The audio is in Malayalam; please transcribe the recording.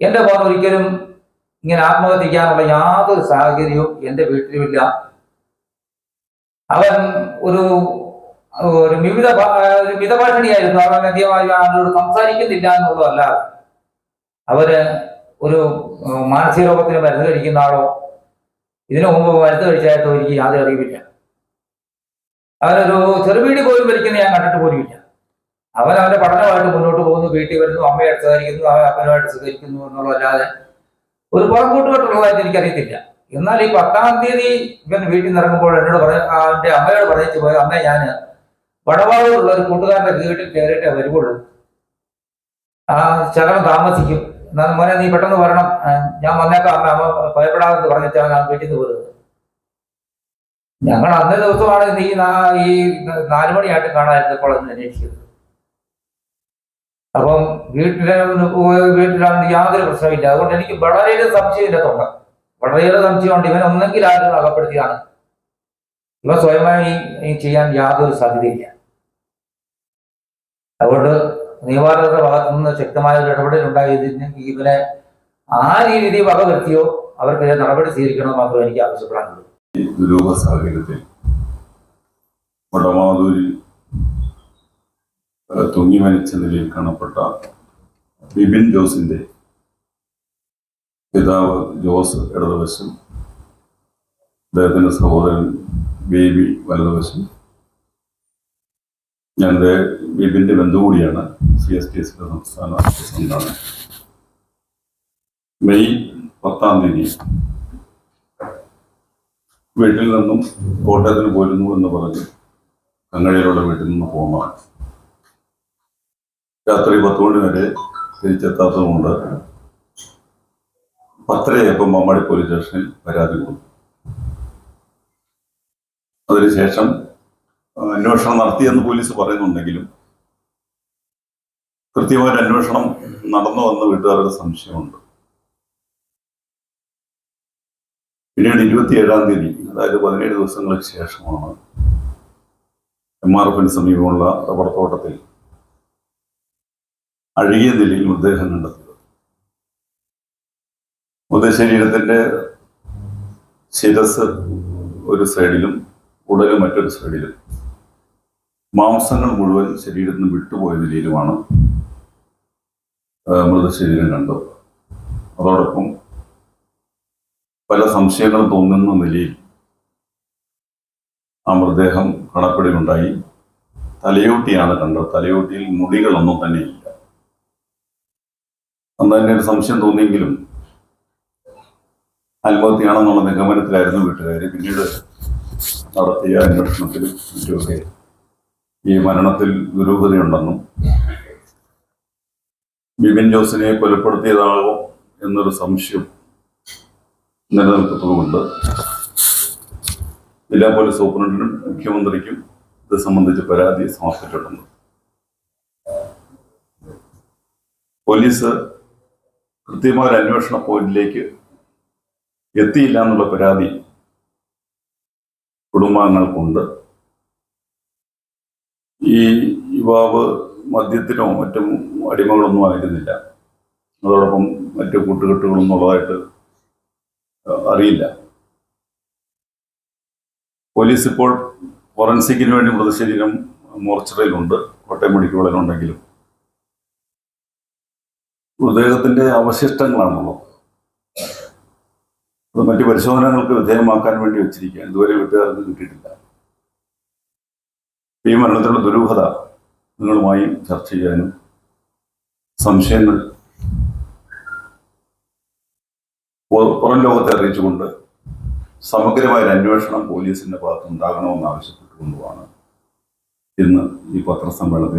എന്റെ മോൻ ഒരിക്കലും ഇങ്ങനെ ആത്മഹത്യ ചെയ്യാനുള്ള യാതൊരു സാഹചര്യവും എന്റെ വീട്ടിലുമില്ല. അവൻ ഒരു ഒരു വിവിധ ഒരു മിതഭാഷണിയായിരുന്നു. അവൻ അധികമായി ആരോട് സംസാരിക്കുന്നില്ല എന്നുള്ളതല്ലാതെ. അവർ ഒരു മാനസിക രോഗത്തിന് മരുന്ന് കഴിക്കുന്ന ആളോ ഇതിനു മുമ്പ് മരുന്ന് കഴിച്ചായിട്ടോ എനിക്ക് യാതൊരു അറിവില്ല അവനൊരു ചെറുപീടി പോലും വലിക്കുന്ന ഞാൻ കണ്ടിട്ട് പോലുമില്ല. അവൻ അവന്റെ പഠനമായിട്ട് മുന്നോട്ട് പോകുന്നു വീട്ടിൽ വരുന്നു അമ്മയായിട്ട് സഹകരിക്കുന്നു അവൻ അപ്പനുമായിട്ട് സഹകരിക്കുന്നു എന്നുള്ളതല്ലാതെ ഒരു പുറം കൂട്ടുകെട്ടുള്ളതായിട്ട് എനിക്കറിയത്തില്ല. എന്നാൽ ഈ പത്താം തീയതി ഇവൻ വീട്ടിൽ നിന്ന് ഇറങ്ങുമ്പോൾ എന്നോട് പറഞ്ഞ അവന്റെ അമ്മയോട് പറഞ്ഞു പോയ അമ്മ ഞാൻ വടവാളൂരുള്ള ഒരു കൂട്ടുകാരന്റെ വീട്ടിൽ കയറിയിട്ടേ വരുവുള്ളൂ. ആ ശകലം താമസിക്കും. എന്നാൽ മോനെ നീ പെട്ടെന്ന് വരണം. ഞാൻ വന്നേക്കാം അമ്മ അമ്മ ഭയപ്പെടാമെന്ന് പറഞ്ഞിട്ടാണ് ഞാൻ വീട്ടിൽ നിന്ന് പോരുന്നത് ഞങ്ങൾ അന്നേ ദിവസമാണ് ഈ നാലുമണിയായിട്ട് കാണാതിരുന്നപ്പോൾ അന്ന് അന്വേഷിച്ചത്. അപ്പം വീട്ടിലെ വീട്ടിലാണെങ്കിൽ യാതൊരു പ്രശ്നമില്ല അതുകൊണ്ട് എനിക്ക് വളരെയേറെ സംശയമില്ല തൊണ്ട. വളരെയേറെ സംശയമുണ്ട്. ഇവൻ ഒന്നെങ്കിൽ ആരും അകപ്പെടുത്തിയാണ്. ഇവ സ്വയമായി ചെയ്യാൻ യാതൊരു സാധ്യതയില്ല. അതുകൊണ്ട് നിയമപാലകരുടെ ഭാഗത്തു നിന്ന് ശക്തമായ ഒരു ഇടപെടൽ ഉണ്ടായതിന് ഇവനെ ആ രീതി രീതിയിൽ വകവരുത്തിയോ അവർക്കെതിരെ നടപടി സ്വീകരിക്കണമെന്ന് മാത്രമേ എനിക്ക് ആവശ്യപ്പെടാനുള്ളൂ. ദുരൂഹ സാഹചര്യത്തിൽ തൂങ്ങി മരിച്ച നിലയിൽ കാണപ്പെട്ട ബിബിൻ ജോസിന്റെ പിതാവ് ജോസ് ഇടതുവശം അദ്ദേഹത്തിന്റെ സഹോദരൻ ബേബി വലതുവശം. ഞാൻ ബിബിന്റെ ബന്ധു കൂടിയാണ് സി എസ് ടി എസിന്റെ സംസ്ഥാന പ്രസിഡന്റാണ് മെയ് പത്താം തീയതി വീട്ടിൽ നിന്നും കോട്ടയത്തിന് പോരുന്നു എന്ന് പറഞ്ഞ് കങ്ങഴയിലുള്ള വീട്ടിൽ നിന്ന് പോകുന്നതാണ് രാത്രി പത്ത് മണി വരെ തിരിച്ചെത്താത്തതുകൊണ്ട് പത്തരയായപ്പോൾ മമ്മാടി പോലീസ് സ്റ്റേഷനിൽ പരാതി കൊടുത്തു. അതിനുശേഷം അന്വേഷണം നടത്തിയെന്ന് പോലീസ് പറയുന്നുണ്ടെങ്കിലും കൃത്യമായൊരു അന്വേഷണം നടന്നു എന്ന് വീട്ടുകാരുടെ സംശയമുണ്ട്. പിന്നീട് ഇരുപത്തി ഏഴാം തീയതി അതായത് പതിനേഴ് ദിവസങ്ങൾക്ക് ശേഷമാണ് എം ആർ എഫിന് സമീപമുള്ള റബ്ബർ തോട്ടത്തിൽ അഴുകിയ നിലയിൽ മൃതദേഹം കണ്ടെത്തിയത് മൃതശരീരത്തിന്റെ ശിരസ് ഒരു സൈഡിലും ഉടൽ മറ്റൊരു സൈഡിലും. മാംസങ്ങൾ മുഴുവൻ ശരീരത്തിൽ നിന്ന് വിട്ടുപോയ നിലയിലുമാണ് മൃതശരീരം കണ്ടത്. അതോടൊപ്പം പല സംശയങ്ങളും തോന്നുന്ന നിലയിൽ ആ മൃതദേഹം കണപ്പെടുകയുണ്ടായി. തലയോട്ടിയാണ് കണ്ടത്. തലയോട്ടിയിൽ മുടികളൊന്നും തന്നെയില്ല. അന്ന് തന്നെ ഒരു സംശയം തോന്നിയെങ്കിലും ആത്മഹത്യയാണെന്നുള്ള നിഗമനത്തിലായിരുന്നു വീട്ടുകാർ പിന്നീട് നടത്തിയ അന്വേഷണത്തിലും മറ്റുമൊക്കെ ഈ മരണത്തിൽ ദുരൂഹതയുണ്ടെന്നും ബിബിൻ ജോസിനെ കൊലപ്പെടുത്തിയതാകും എന്നൊരു സംശയം നിലനിൽക്കുന്നതുകൊണ്ട് ജില്ലാ പോലീസ് സൂപ്രണ്ടിനും മുഖ്യമന്ത്രിക്കും ഇത് സംബന്ധിച്ച് പരാതി സമർപ്പിച്ചിട്ടുണ്ട്. പോലീസ് കൃത്യമായ ഒരു അന്വേഷണ പോയിന്റിലേക്ക് എത്തിയില്ല എന്നുള്ള പരാതി കുടുംബാംഗങ്ങൾക്കുണ്ട്. ഈ യുവാവ് മദ്യത്തിനോ മറ്റും അടിമകളൊന്നും ആയിരുന്നില്ല. അതോടൊപ്പം മറ്റു കൂട്ടുകെട്ടുകളൊന്നും ഉള്ളതായിട്ട് അറിയില്ല. പോലീസ് ഇപ്പോൾ ഫോറൻസിക്കിന് വേണ്ടി മൃതശരീരം മോർച്ചറിയിലുണ്ട്. കോട്ടയം മെഡിക്കൽ കോളേജിലുണ്ടെങ്കിലും മൃതദേഹത്തിന്റെ അവശിഷ്ടങ്ങളാണുള്ളത്. അത് മറ്റു പരിശോധനകൾക്ക് വിധേയമാക്കാൻ വേണ്ടി വെച്ചിരിക്കുകയാണ്. ഇതുവരെ വീട്ടുകാർക്ക് കിട്ടിയിട്ടില്ല. ഈ മരണത്തിലുള്ള ദുരൂഹത നിങ്ങളുമായി ചർച്ച ചെയ്യാനും സംശയങ്ങൾ പുറം ലോകത്തെ അറിയിച്ചുകൊണ്ട് സമഗ്രമായ ഒരു അന്വേഷണം പോലീസിന്റെ ഉണ്ടാകണമെന്ന് ആവശ്യപ്പെട്ടുകൊണ്ടുമാണ് ഇന്ന് ഈ പത്രസമ്മേളനത്തിൽ